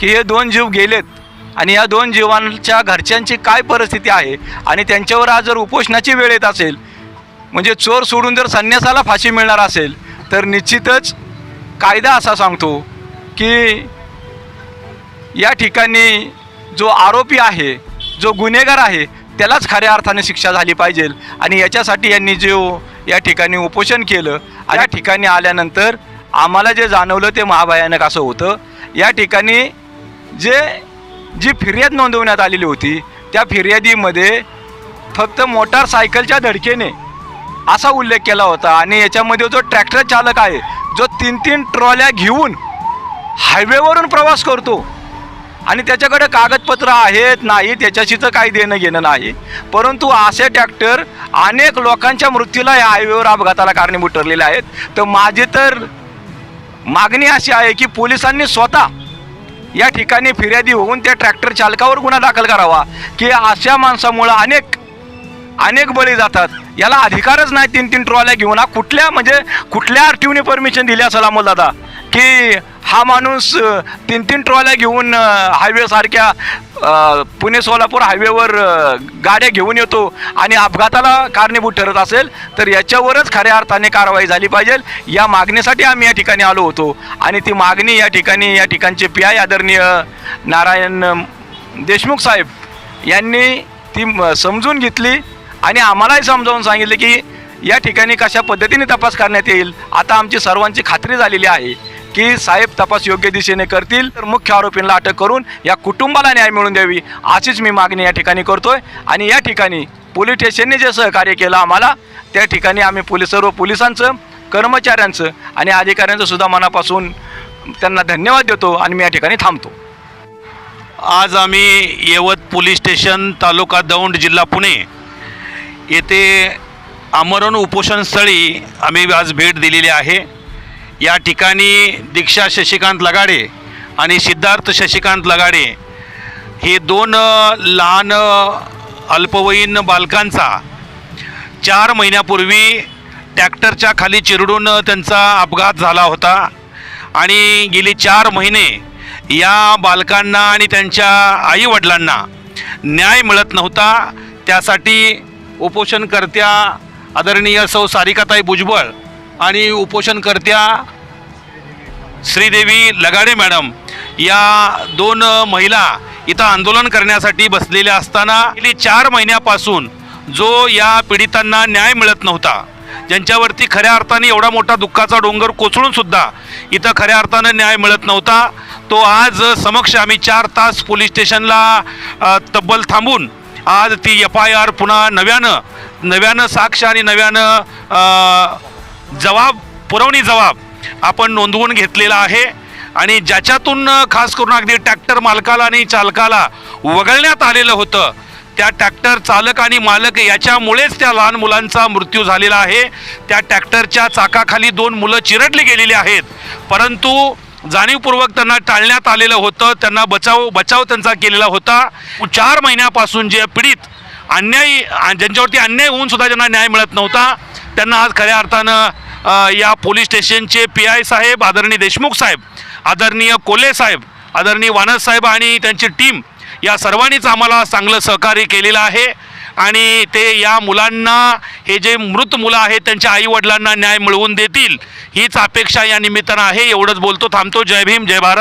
की हे दोन जीव गेलेत आणि या दोन जीवांच्या घरच्यांची काय परिस्थिती आहे आणि त्यांच्यावर आज जर उपोषणाची वेळ येत असेल म्हणजे चोर सोडून जर संन्यासाला फाशी मिळणार असेल तर निश्चितच कायदा असा सांगतो की या ठिकाणी जो आरोपी आहे जो गुन्हेगार आहे त्यालाच खऱ्या अर्थाने शिक्षा झाली पाहिजे आणि याच्यासाठी यांनी जो या ठिकाणी उपोषण केलं आणि या ठिकाणी आल्यानंतर आम्हाला जे जाणवलं ते महाभयानक असं होतं. या ठिकाणी जे जी फिर्याद नोंदवण्यात आलेली होती त्या फिर्यादीमध्ये फक्त मोटारसायकलच्या धडकेने असा उल्लेख केला होता आणि याच्यामध्ये जो ट्रॅक्टर चालक आहे जो तीन तीन ट्रॉल्या घेऊन हायवेवरून प्रवास करतो आणि त्याच्याकडे कागदपत्र आहेत नाही त्याच्याशी तर काही देणं घेणं नाही. परंतु असे ट्रॅक्टर अनेक लोकांच्या मृत्यूला या हायवेवर अपघाताला कारणीभूत ठरलेले आहेत. तर माझी तर मागणी अशी आहे की पोलिसांनी स्वतः या ठिकाणी फिर्यादी होऊन त्या ट्रॅक्टर चालकावर गुन्हा दाखल करावा. की अशा माणसामुळं अनेक अनेक बळी जातात. याला अधिकारच नाही तीन तीन ट्रॉल्या घेऊन. हा कुठल्या म्हणजे कुठल्या आर टीओने परमिशन दिली असेल अमोल दादा की हा माणूस तीन तीन ट्रॉल्या घेऊन हायवेसारख्या पुणे सोलापूर हायवेवर गाड्या घेऊन येतो आणि अपघाताला कारणीभूत ठरत असेल तर याच्यावरच खऱ्या अर्थाने कारवाई झाली पाहिजे. या मागणीसाठी आम्ही या ठिकाणी आलो होतो आणि ती मागणी या ठिकाणी या ठिकाणचे पी आय आदरणीय नारायण देशमुख साहेब यांनी ती समजून घेतली आणि आम्हालाही समजावून सांगितलं की या ठिकाणी कशा पद्धतीने तपास करण्यात येईल. आता आमची सर्वांची खात्री झालेली आहे. की साहेब तपास योग्य दिशेने करतील तर मुख्य आरोपींना अटक करून या कुटुंबाला न्याय मिळून द्यावी अशीच मी मागणी या ठिकाणी करतोय. आणि या ठिकाणी पोलीस स्टेशनने जे सहकार्य केलं आम्हाला त्या ठिकाणी आम्ही पोलीस सर्व पोलिसांचं कर्मचाऱ्यांचं आणि अधिकाऱ्यांचं सुद्धा मनापासून त्यांना धन्यवाद देतो आणि मी या ठिकाणी थांबतो. आज आम्ही यवत पोलीस स्टेशन तालुका दौंड जिल्हा पुणे येथे आमरण उपोषणस्थळी आम्ही आज भेट दिलेली आहे. या ठिकाणी दीक्षा शशिकांत लगाडे आणि सिद्धार्थ शशिकांत लगाडे हे दोन लहान अल्पवयीन बालकांचा चार महिन्यापूर्वी ट्रॅक्टरच्या खाली चिरडून त्यांचा अपघात झाला होता. आणि गेली चार महिने या बालकांना आणि त्यांच्या आईवडिलांना न्याय मिळत नव्हता. त्यासाठी उपोषणकर्त्या आदरणीय सौ सारिकाताई भुजबळ आणि उपोषणकर्त्या श्रीदेवी लगाडे मॅडम या दोन महिला इथं आंदोलन करण्यासाठी बसलेल्या असताना गेली चार महिन्यापासून जो या पीडितांना न्याय मिळत नव्हता ज्यांच्यावरती खऱ्या अर्थाने एवढा मोठा दुःखाचा डोंगर कोचळूनसुद्धा इथं खऱ्या अर्थानं न्याय मिळत नव्हता तो आज समक्ष आम्ही चार तास पोलीस स्टेशनला तब्बल थांबून आज ती एफ आय आर पुन्हा नव्यानं नव्यानं साक्ष आणि नव्यानं जबाब पुरवणी जबाब आपण नोंदवून घेतलेला आहे. आणि ज्याच्यातून खास करून अगदी ट्रॅक्टर मालकाला आणि चालकाला वगळण्यात आलेलं होतं त्या ट्रॅक्टर चालक आणि मालक याच्यामुळेच त्या लहान मुलांचा मृत्यू झालेला आहे. त्या ट्रॅक्टरच्या चाकाखाली दोन मुलं चिरडली गेलेली आहेत. परंतु जाणीवपूर्वक त्यांना टाळण्यात आलेलं होतं त्यांना बचाव बचाव त्यांचा केलेला होता. चार महिन्यापासून जे पीडित अन्यायी ज्यांच्यावरती अन्याय होऊन सुद्धा ज्यांना न्याय मिळत नव्हता त्यांना आज खऱ्या अर्थानं या पोलीस स्टेशनचे पी आय साहेब आदरणीय देशमुख साहेब आदरणीय कोल्हे साहेब आदरणीय वानस साहेब आणि त्यांची टीम या सर्वांनीच आम्हाला चांगलं सहकार्य केलेलं आहे. आणि ते या मुलांना हे जे मृत मुलं आहेत त्यांच्या आईवडिलांना न्याय मिळवून देतील हीच अपेक्षा या निमित्तानं आहे. एवढंच बोलतो थांबतो. जय भीम जय भारत.